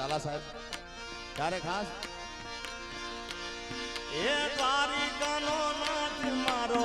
ઝાલા સાહેબ. ક્યારે ખાસ? એ દ્વારિકાનો નાથ મારો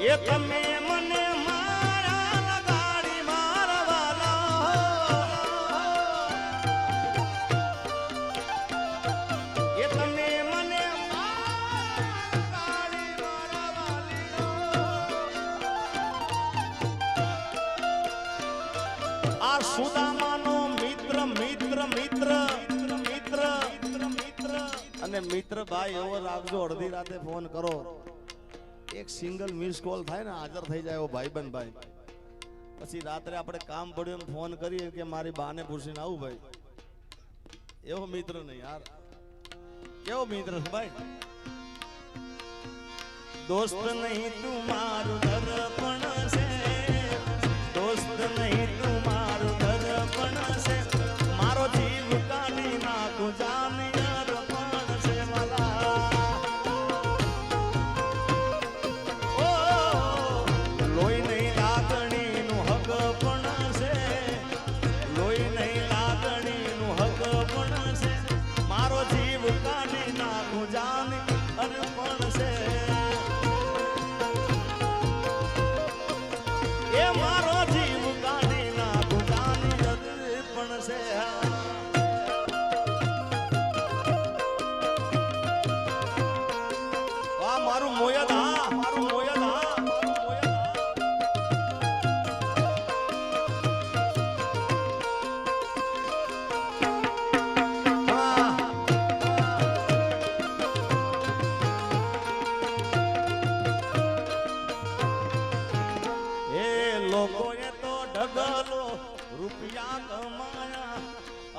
એ તમે મને મારા લગાડી મારા વાલા એ તમે મને આ સુદામાનો મિત્ર મિત્ર મિત્ર મિત્ર મિત્ર. અને મિત્ર ભાઈ એવો રાખજો, અડધી રાતે ફોન કરો. એક સિંગલ મિસ કોલ થાય ને, હાજર થઈ જાય એવો ભાઈબંધ ભાઈ. પછી રાત્રે આપણે કામ પડ્યું એમ ફોન કરીએ કે મારી બાને પૂછીને આવું ભાઈ. એવો મિત્ર નહીં યાર. કેવો મિત્ર ભાઈ? દોસ્ત નહીં તું મારું દર્પણ છે. દોસ્ત નહીં તું મારું દર્પણ છે. મારો જીવ કાઢી નાખું જાની Valeu, Paulo, você. ઢગલો રૂપિયા કમાયા.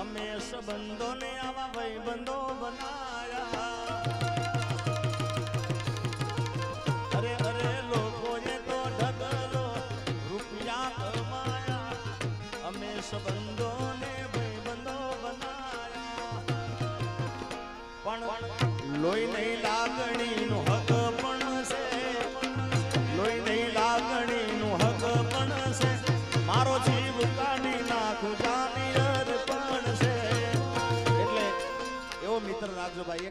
અમે સંબંધોને આવા ભાઈબંધો બનાયા. અરે અરે, લોકોએ તો ઢગલો રૂપિયા કમાયા. અમે સંબંધોને ભાઈબંધો બનાયા. પણ લોહી નહીં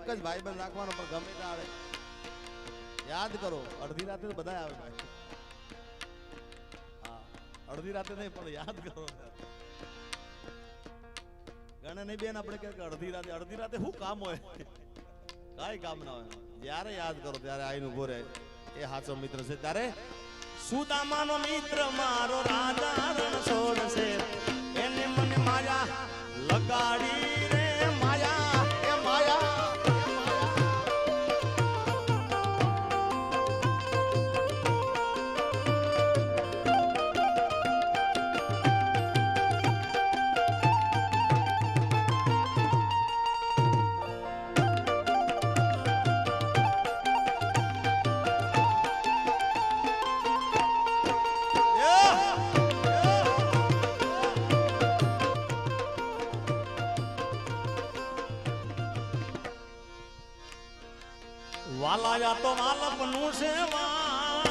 એક જ ભાઈ બંધ રાખવાનો પણ ગમે ત્યાં આવે. યાદ કરો, અડધી રાતે બધા આવે ભાઈ. અડધી રાતે નહીં, પણ યાદ કરો. ગણે નહીં બેન, આપણે કે અડધી રાતે અડધી રાતે શું કામ હોય? કાંઈ કામ ના હોય. જયારે યાદ કરો, ત્યારે આઈ નું રહે. એ હાચો મિત્ર છે. ત્યારે સુદામાનો મિત્ર મારો રાજા રણ છોડશે. એને મને મારા લગાડી વાલાયા તો માલપનું સેવા.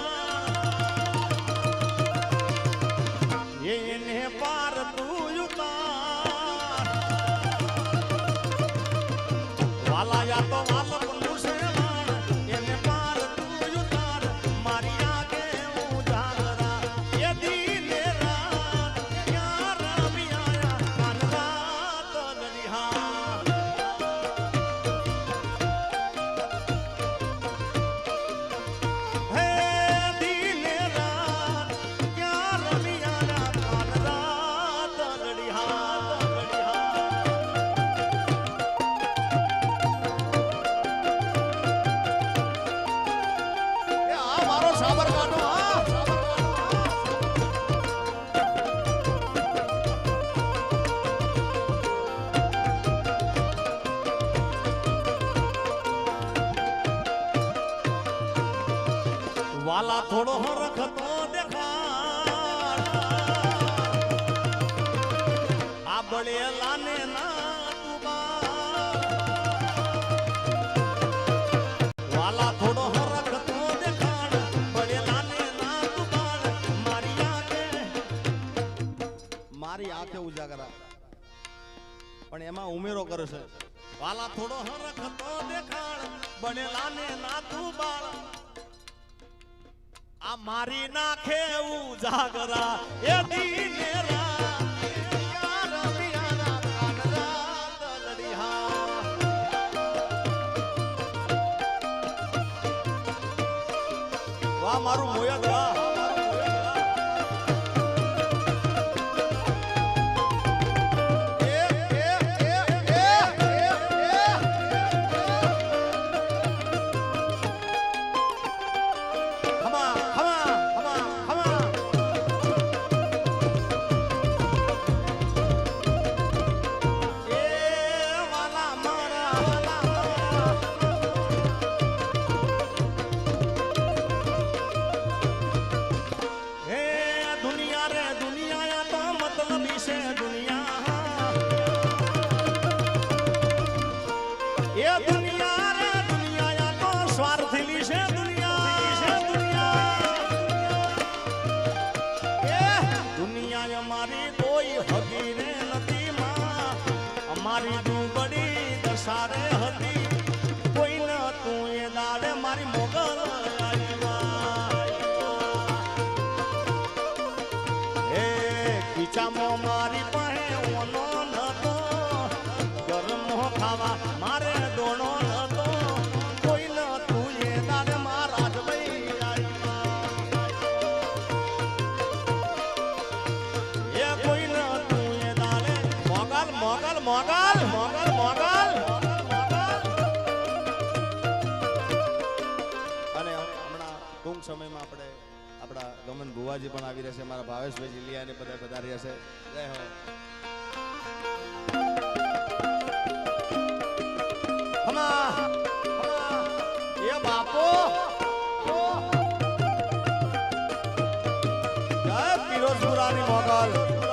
એને પાર તું વાલા વાલાયા તો વાલા થોડો રખતો દેખાડ. આ બળેલાને ને વાલા થોડો હરખતો દેખાડ તું મારી આંખે મારી આંખે ઉજાગરા પણ એમાં ઉમેરો કરશે વાલા થોડો હરખતો દેખાડ બનેલા ને નાથું બાળ. આ મારી નાખે ઉજાગરા. એ દીને મારું મોયક દસારે હતી કોઈ ન તું એ દાડે મારી મોગલ એ ખીચામાં મારી પાસે ઓનો નતો ગરમ ખાવા મારે દોણો નતો કોઈ ન તું એ દાડે મારા ભાઈ એ કોઈ ન તું એ દાડે મોગલ મોગલ મોગલ આપણા ગમન ભુવાજી પણ આવી રહેશે, મારા ભાવેશભાઈ જીલિયા ને બધા પધારી હશે જય હો. એ બાપો. જય પિરોજપુરાની મોગલ.